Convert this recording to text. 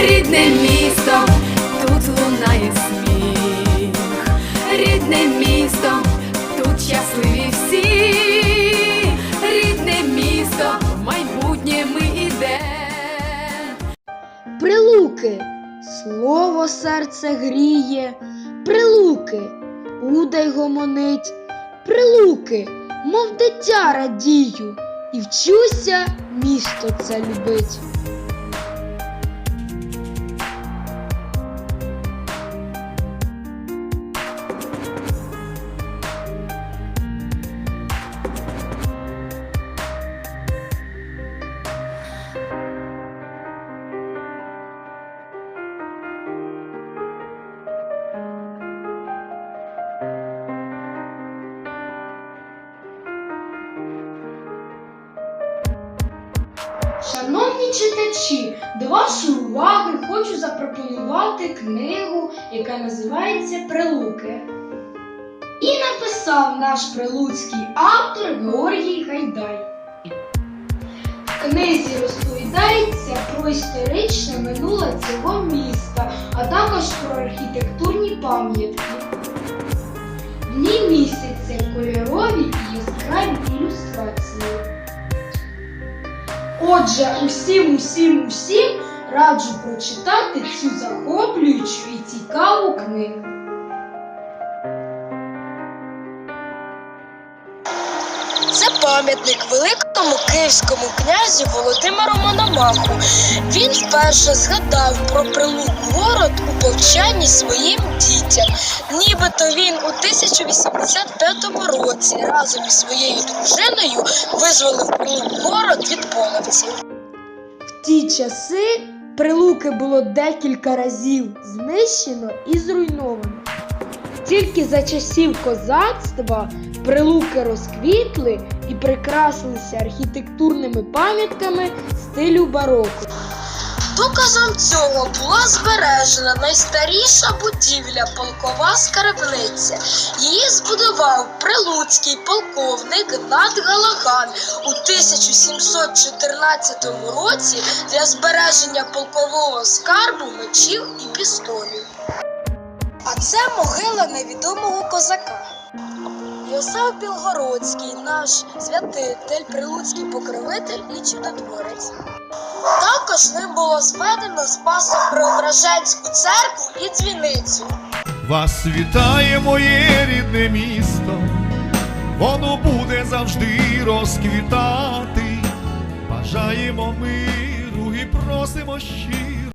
рідне місто, тут лунає сміх, рідне місто, тут щасливі всі, рідне місто, в майбутнє ми ідемо. Прилуки, слово серце гріє, прилуки, удай гомонить, прилуки, мов дитя радію, і вчуся місто це любить. Читачі, до вашої уваги хочу запропонувати книгу, яка називається Прилуки. І написав наш прилуцький автор Георгій Гайдай. В книзі розповідається про історичне минуле цього міста, а також про архітектурні пам'ятки. В ній містяться кольорові і яскраві ілюстрації. Отже, усім, усім, усім раджу прочитати цю захоплюючу і цікаву книгу. Це пам'ятник великому київському князю Володимиру Мономаху. Він вперше згадав про прилук город у повчанні своїм дітям. Нібито він у 1085 році разом із своєю дружиною визволив прилук город від половців. В ті часи прилуки було декілька разів знищено і зруйновано. Тільки за часів козацтва прилуки розквітли і прикрасилися архітектурними пам'ятками стилю бароко. Доказом цього була збережена найстаріша будівля полкова скарбниця. Її збудував прилуцький полковник Гнат Галаган у 1714 році для збереження полкового скарбу мечів і пістолів. А це могила невідомого козака. Йосиф Білгородський, наш святитель, прилуцький покровитель і чудотворець. Також ним було зведено Спасо Преображенську церкву і дзвіницю. Вас вітає моє рідне місто, воно буде завжди розквітати. Бажаємо миру і просимо щиро